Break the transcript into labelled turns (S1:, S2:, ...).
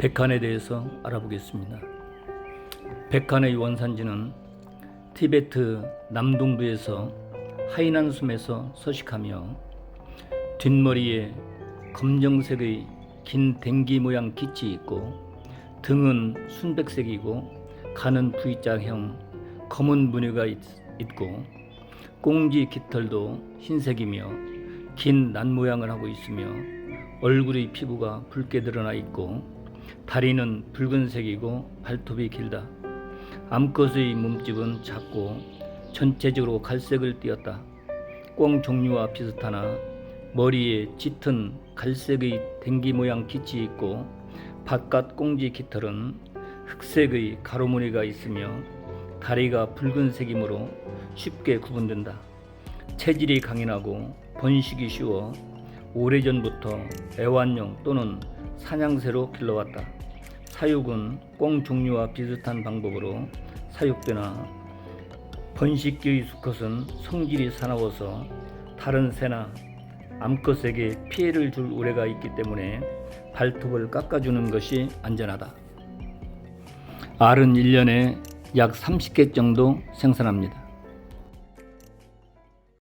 S1: 백한에 대해서 알아보겠습니다. 백한의 원산지는 티베트 남동부에서 하이난 숨에서 서식하며 뒷머리에 검정색의 긴 댕기 모양 깃이 있고 등은 순백색이고 가는 V자형 검은 무늬가 있, 있고 꽁지 깃털도 흰색이며 긴 난 모양을 하고 있으며 얼굴의 피부가 붉게 드러나 있고 다리는 붉은색이고 발톱이 길다. 암컷의 몸집은 작고 전체적으로 갈색을 띠었다. 꽁 종류와 비슷하나 머리에 짙은 갈색의 댕기 모양 깃이 있고 바깥 꽁지 깃털은 흑색의 가로무늬가 있으며 다리가 붉은색이므로 쉽게 구분된다. 체질이 강인하고 번식이 쉬워 오래전부터 애완용 또는 사냥새로 길러왔다. 사육은 꽁 종류와 비슷한 방법으로 사육되나 번식기의 수컷은 성질이 사나워서 다른 새나 암컷에게 피해를 줄 우려가 있기 때문에 발톱을 깎아주는 것이 안전하다. 알은 1년에 약 30개 정도 생산합니다.